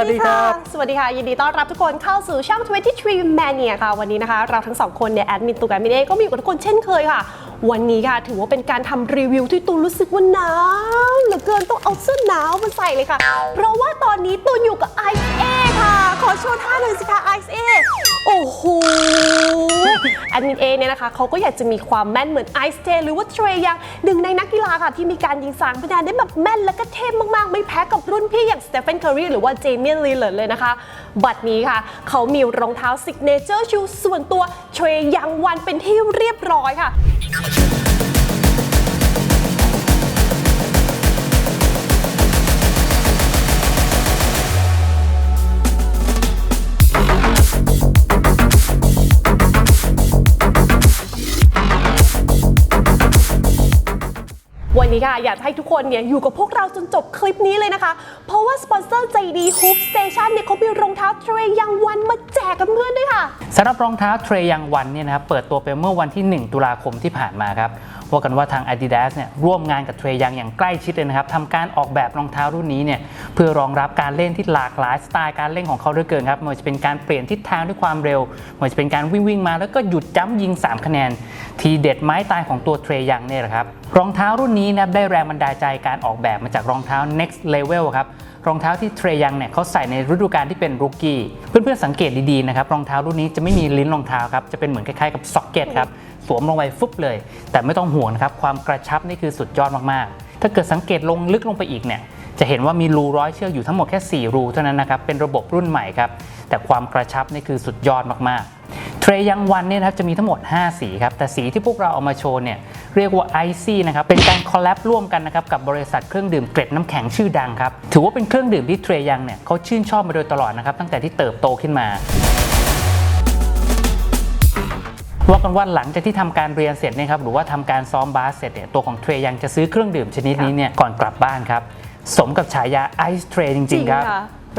สวัสดีครับ สวัสดีค่ะ ยินดีต้อนรับทุกคนเข้าสู่ช่อง 23 Mania ค่ะ วันนี้นะคะ เราทั้งสองคนเนี่ยแอดมินตูกับแอดมินเอก็มีอยู่กับทุกคนเช่นเคยค่ะ วันนี้ค่ะ ถือว่าเป็นการทำรีวิวที่ตูนรู้สึกว่าหนาวเหลือเกินต้องเอาเสื้อหนาวมาใส่เลยค่ะ เพราะว่าตอนนี้ตูนอยู่กับไอเอ ค่ะ ขอโชว์ท่าหน่อยสิคะไอซ์เอโอ้โหแอดมินเอเนี่ยนะคะเขาก็อยากจะมีความแม่นเหมือนไอซ์เจหรือว่าเทรยังหนึ่งในนักกีฬาค่ะ ที่มีการยิงสามคะแนนได้แบบแม่นและก็เทพมากๆ ไม่แพ้กับรุ่นพี่อย่างสเตฟ h น c คอรีหรือว่าเจมี่ลีเลอร์เลยนะคะ บัดนี้ค่ะ เขามีรองเท้าซิกเนเจอร์ชูส่วนตัวเทรยังวันเป็นที่เรียบร้อยค่ะ นี้ค่ะ อยากให้ทุกคนเนี่ยอยู่กับพวกเราจนจบคลิปนี้เลยนะคะ เพราะว่าสปอนเซอร์ใจดี Hoop Station เนี่ยเขามีรองเท้าเทรยังวันมาแจกกันเพื่อนด้วยค่ะ สำหรับรองเท้าเทรยังวันเนี่ยนะครับเปิดตัวไปเมื่อวันที่ 1 ตุลาคมที่ผ่านมาครับว่ากันว่าทาง Adidas เนี่ยร่วมงานกับเทรยังอย่างใกล้ชิดเลยนะครับทำการออกแบบรองเท้ารุ่นนี้เนี่ยเพื่อรองรับการเล่นที่หลากหลายสไตล์การเล่นของเขาด้วยเกินครับไม่ว่าจะเป็นการเปลี่ยนทิศทางด้วยความเร็วไม่ว่าจะเป็นการวิ่งวิ่งมา แล้วก็หยุดจ้ำยิง 3 คะแนน ทีเด็ดไม้ตายของตัวเทรยังเนี่ยแหละครับรองเท้ารุ่นนี้นะได้แรงบันดาลใจการออกแบบมาจากรองเท้า next level ครับ รองเท้าที่เทรยังเนี่ยเขาใส่ในฤดูกาลที่เป็นรุกกี้เพื่อนๆสังเกตดีๆนะครับรองเท้ารุ่นนี้จะไม่มีลิ้นรองเท้าครับจะเป็นเหมือนคล้ายๆกับซ็อกเก็ตครับสวมลงไปฟุบเลย แต่ไม่ต้องห่วงนะครับความกระชับนี่คือสุดยอดมากๆ ถ้าเกิดสังเกตลงลึกลงไปอีกเนี่ยจะเห็นว่ามีรูร้อยเชือกอยู่ทั้งหมดแค่ 4 รูเท่านั้นนะครับเป็นระบบรุ่นใหม่ครับแต่ความกระชับนี่คือสุดยอดมากๆเทรยังวันเนี่ยนะครับจะมีทั้งหมด 5 สีครับแต่สีที่พวกเราเอามาโชว์เนี่ย เรียกว่าไอซี่นะครับเป็นการคอลแลบร่วมกันนะครับกับบริษัทเครื่องดื่มเกร็ดน้ำแข็งชื่อดังครับถือว่าเป็นเครื่องดื่มที่เทรยังเนี่ยเขาชื่นชอบมาโดยตลอดนะครับตั้งแต่ที่เติบโตขึ้นมาว่ากันว่าหลังจากที่ทำการเรียนเสร็จเนะครับหรือว่าทำการซ้อมบาสเสร็จเนี่ยตัวของเทรยังจะซื้อเครื่องดื่มชนิดนี้เนี่ยก่อนกลับบ้านครับสมกับฉายาไอซ์เทรจริงๆครับ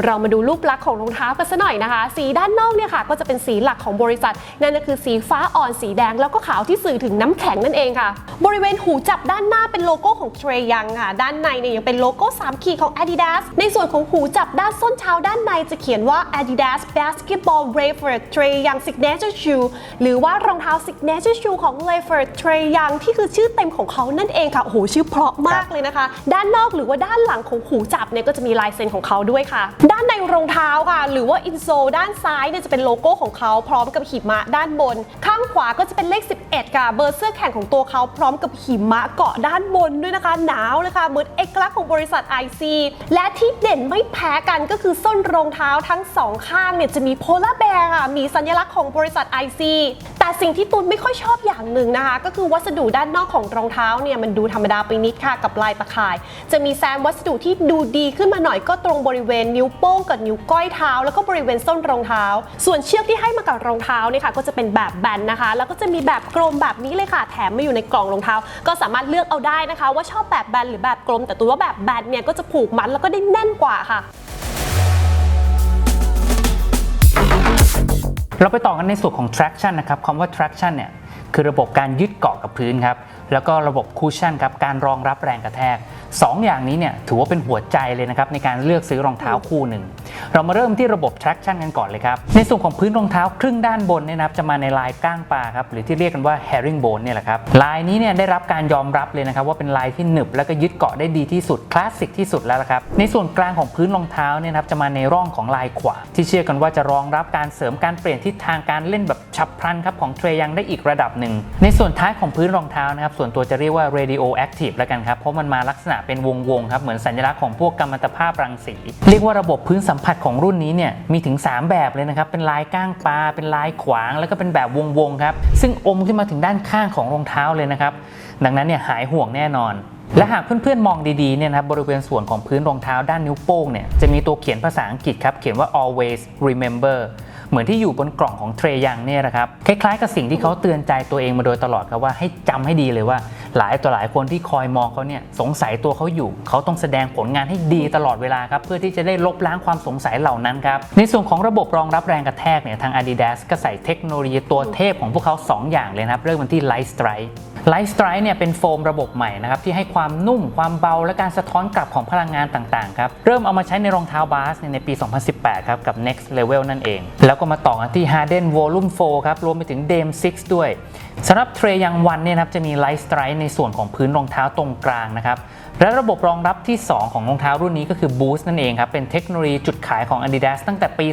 เรามาดูรูปลักษณ์ของรองเท้ากันสัหน่อยนะคะ สีด้านนอกเนี่ยค่ะก็จะเป็นสีหลักของบริษัท นั่นก็คือสีฟ้าอ่อนสีแดงแล้วก็ขาวที่สื่อถึงน้ำแข็งนั่นเองค่ะ บริเวณหูจับด้านหน้าเป็นโลโก้ของเทรยังค่ะ ด้านในเนี่ยยังเป็นโลโก้ 3 ขีดของ Adidas ในส่วนของหูจับด้านส้นเท้าด้านในจะเขียนว่า Adidas Basketball Wafer Trey Young Signature Shoe หรือว่ารองเท้า Signature Shoe ของ Wafer Trey Young ที่คือชื่อเต็มของเขานั่นเองค่ะโอ้โหชื่อเพราะมากเลยนะคะ ด้านนอกหรือว่าด้านหลังของหูจับเนี่ยก็จะมีลายเซ็นของเขาด้วยค่ะด้านในรองเท้าค่ะ หรือว่าอินโซด้านซ้ายเนี่ยจะเป็นโลโก้ของเขาพร้อมกับหิมะด้านบน ข้างขวาก็จะเป็นเลข 11 ค่ะ เบอร์เสื้อแข่งของตัวเขาพร้อมกับหิมะเกาะด้านบนด้วยนะคะ หนาวเลยค่ะเหมือนเอกลักษณ์ของบริษัท IC และที่เด่นไม่แพ้กันก็คือส้นรองเท้าทั้งสองข้างเนี่ยจะมีโพลาร์แบร์ค่ะมีสัญลักษณ์ของบริษัท IC สิ่งที่ตูนไม่ค่อยชอบอย่างหนึ่งนะคะ ก็คือวัสดุด้านนอกของรองเท้าเนี่ยมันดูธรรมดาไปนิดค่ะกับลายตะข่าย จะมีแซมวัสดุที่ดูดีขึ้นมาหน่อยก็ตรงบริเวณนิ้วโป้งกับนิ้วก้อยเท้า แล้วก็บริเวณส้นรองเท้า ส่วนเชือกที่ให้มากับรองเท้าเนี่ยค่ะก็จะเป็นแบบแบนนะคะ แล้วก็จะมีแบบกลมแบบนี้เลยค่ะ แถมมาอยู่ในกล่องรองเท้า ก็สามารถเลือกเอาได้นะคะ ว่าชอบแบบแบนหรือแบบกลม แต่ตัวว่าแบบแบนเนี่ยก็จะผูกมัดแล้วก็ได้แน่นกว่าค่ะ เราไปต่อกันในส่วนของ traction นะครับคำว่า traction เนี่ยคือระบบการยึดเกาะกับพื้นครับแล้วก็ระบบ cushion ครับการรองรับแรงกระแทก 2ออย่างนี้เนี่ยถือว่าเป็นหัวใจเลยนะครับในการเลือกซื้อรองเท้าคู่หนึ่ง เรามาเริ่มที่ระบบ traction กันก่อนเลยครับ ในส่วนของพื้นรองเท้าครึ่งด้านบนเนี่ยนะครับจะมาในลายก้างปลาครับหรือที่เรียกกันว่า herringbone เนี่ยแหละครับลายนี้เนี่ยได้รับการยอมรับเลยนะครับว่าเป็นลายที่หนึบแล้วก็ยึดเกาะได้ดีที่สุดคลาสสิกที่สุดแล้วละครับในส่วนกลางของพื้นรองเท้าเนี่ยนะครับจะมาในร่องของลายขวา ที่เชื่อกันว่าจะรองรับการเสริมการเปลี่ยนทิศทางการเล่นแบบฉับพลันครับของเทรยังได้อีกระดับหนึ่งในส่วนท้ายของพื้นรองเท้านะครับส่วนตัวจะเรียกว่า radio active แล้วกันครับเพราะมันมาลักษณะเป็นวงๆครับเหมือนสัญลักษณ์ของพวกกัมมันตภาพรังสี เรียกว่าระบบพื้นสัมผัสของรุ่นนี้เนี่ยมีถึง 3 แบบเลยนะครับ เป็นลายก้างปลา เป็นลายขวาง แล้วก็เป็นแบบวงๆครับ ซึ่งอมขึ้นมาถึงด้านข้างของรองเท้าเลยนะครับ ดังนั้นเนี่ยหายห่วงแน่นอนและหากเพื่อนๆ มองดีๆ เนี่ยนะครับบริเวณส่วนของพื้นรองเท้าด้านนิ้วโป้งเนี่ยจะมีตัวเขียนภาษาอังกฤษครับ เขียนว่า always remember เหมือนที่อยู่บนกล่องของเทรยังเนี่ยนะครับ คล้ายๆ กับสิ่งที่เขาเตือนใจตัวเองมาโดยตลอดครับว่าให้จำให้ดีเลยว่า หลายต่อหลายคนที่คอยมองเขาเนี่ยสงสัยตัวเขาอยู่ เขาต้องแสดงผลงานให้ดีตลอดเวลาครับ เพื่อที่จะได้ลบล้างความสงสัยเหล่านั้นครับ ในส่วนของระบบรองรับแรงกระแทกเนี่ยทาง Adidas ก็ใส่เทคโนโลยีตัวเทพของพวกเขา 2 อย่างเลยนะครับ เริ่มกันที่ Light Strike Light Strike เนี่ยเป็นโฟมระบบใหม่นะครับที่ให้ความนุ่มความเบาและการสะท้อนกลับของพลังงานต่างๆครับเริ่มเอามาใช้ในรองเท้าบาสในปี 2018 ครับกับ Next Level นั่นเอง แล้วก็มาต่อกันที่ Harden Volume 4 ครับรวมไปถึง Dame 6 ด้วยสำหรับเทรยังวันเนี่ยนะครับจะมี Light Strike ในส่วนของพื้นรองเท้าตรงกลางนะครับและระบบรองรับที่ 2 ของรองเท้ารุ่นนี้ก็คือ Boost นั่นเองครับ เป็นเทคโนโลยีจุดขายของ Adidas ตั้งแต่ปี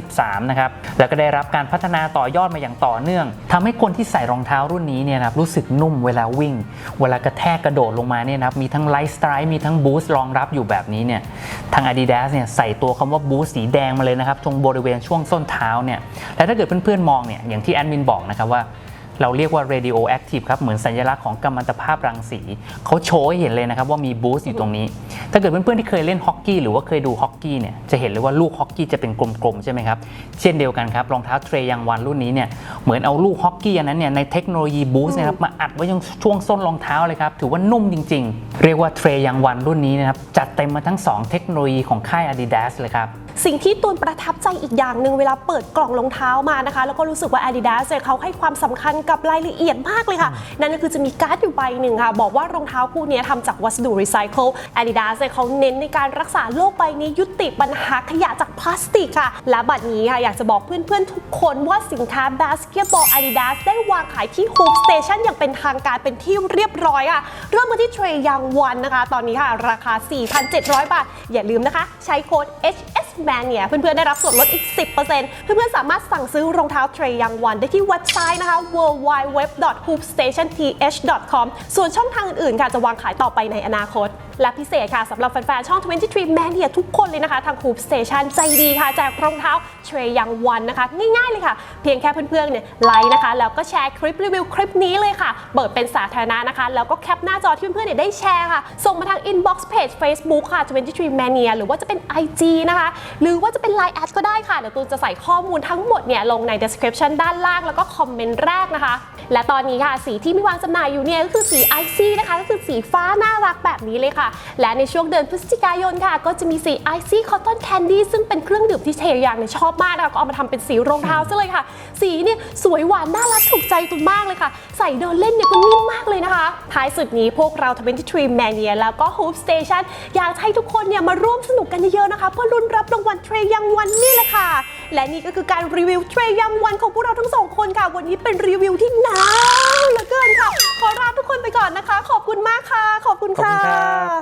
2013 นะครับ แล้วก็ได้รับการพัฒนาต่อยอดมาอย่างต่อเนื่องทำให้คนที่ใส่รองเท้ารุ่นนี้เนี่ยนะครับรู้สึกนุ่มเวลาวิ่ง เวลากระแทกกระโดดลงมาเนี่ยนะครับมีทั้ง Light Strike มีทั้ง Boost รองรับอยู่แบบนี้เนี่ยทาง Adidas เนี่ยใส่ตัวคำว่า Boost สีแดงมาเลยนะครับตรงบริเวณช่วงส้นเท้าเนี่ยและถ้าเกิดเพื่อนๆมองเนี่ยอย่างที่แอดมินบอกนะครับว่า เราเรียกว่า radio active ครับ เหมือนสัญลักษณ์ของกัมมันตภาพรังสี เขาโชว์ให้เห็นเลยนะครับว่ามีบูสต์อยู่ตรงนี้ ถ้าเกิดเพื่อนๆที่เคยเล่นฮอกกี้หรือว่าเคยดูฮอกกี้เนี่ย จะเห็นเลยว่าลูกฮอกกี้จะเป็นกลมๆ ใช่ไหมครับ เช่นเดียวกันครับ รองเท้าเทรยังวันรุ่นนี้เนี่ย เหมือนเอาลูกฮอกกี้อันนั้นเนี่ยในเทคโนโลยีบูสต์นะครับมาอัดไว้ยังช่วงส้นรองเท้าเลยครับ ถือว่านุ่มจริง ๆ เรียกว่าเทรยังวันรุ่นนี้นะครับจัดเต็มมาทั้งสองเทคโนโลยีของค่าย Adidas เลยครับสิ่งที่ตูนประทับใจอีกอย่างหนึ่งเวลาเปิดกล่องรองเท้ามานะคะ แล้วก็รู้สึกว่า Adidas เนี่ยเขาให้ความสำคัญกับรายละเอียดมากเลยค่ะ นั่นก็คือจะมีการ์ดอยู่ใบหนึ่งค่ะ บอกว่ารองเท้าคู่นี้ทำจากวัสดุรีไซเคิล Adidas เนี่ยเขาเน้นในการรักษาโลกใบนี้ยุติปัญหาขยะจากพลาสติกค่ะ และบัดนี้ค่ะอยากจะบอกเพื่อนๆทุกคนว่าสินค้าบาสเกตบอล Adidas ได้วางขายที่ Hoop Station อย่างเป็นทางการเป็นที่เรียบร้อยค่ะเริ่มมาที่เทรยังวันนะคะ ตอนนี้ค่ะราคา 4,700 บาท อย่าลืมนะคะ ใช้โค้ด HS Mania เพื่อนๆ ได้รับส่วนลดอีก 10%เพื่อนๆ สามารถสั่งซื้อรองเท้าเทรยังวันได้ที่เว็บไซต์นะคะ www.hoopstationth.com ส่วนช่องทางอื่นๆ ค่ะ จะวางขายต่อไปในอนาคต และพิเศษค่ะสำหรับแฟนๆ ช่อง 23 Mania ทุกคนเลยนะคะ ทาง Hoop Station ใจดีค่ะแจกรองเท้าเทรยังวันนะคะ ง่ายๆเลยค่ะ เพียงแค่เพื่อนๆ เนี่ยไลค์นะคะ แล้วก็แชร์คลิปรีวิวคลิปนี้เลยค่ะ เปิดเป็นสาธารณะนะคะ แล้วก็แคปหน้าจอที่เพื่อนๆ เนี่ยได้แชร์ค่ะ ส่งมาทาง inbox page Facebook ค่ะ 23 Mania หรือว่าจะเป็น IG นะคะ หรือว่าจะเป็น Line แอดก็ได้ค่ะ เดี๋ยวตูนจะใส่ข้อมูลทั้งหมดเนี่ยลงใน description ด้านล่างแล้วก็คอมเมนต์แรกนะคะ และตอนนี้ค่ะสีที่มีวางจำหน่ายอยู่เนี่ยก็คือสี IC นะคะก็คือสีฟ้าน่ารักแบบนี้เลยค่ะและในช่วงเดือนพฤศจิกายนค่ะ ก็จะมีสี IC Cotton Candy ซึ่งเป็นเครื่องดื่มที่เทยางเนี่ยชอบมากนะคะก็เอามาทำเป็นสีรองเท้าซะเลยค่ะ สีเนี่ยสวยหวานน่ารักถูกใจตุ้มมากเลยค่ะ ใส่เดินเล่นเนี่ยก็นิ่มมากเลยนะคะ ท้ายสุดนี้พวกเรา23 Mania แล้วก็ Hoop Station อยากให้ทุกคนเนี่ยมาร่วมสนุกกันเยอะๆนะคะ เพื่อลุ้นรับรางวัลเทรยังวันนี่แหละค่ะ และนี่ก็คือการรีวิวเทรยังวันของพวกเราทั้งสองคนค่ะ วันนี้เป็นรีวิวที่หนาวเหลือเกินค่ะ ขอลาทุกคนไปก่อนนะคะ ขอบคุณมากค่ะ ขอบคุณค่ะ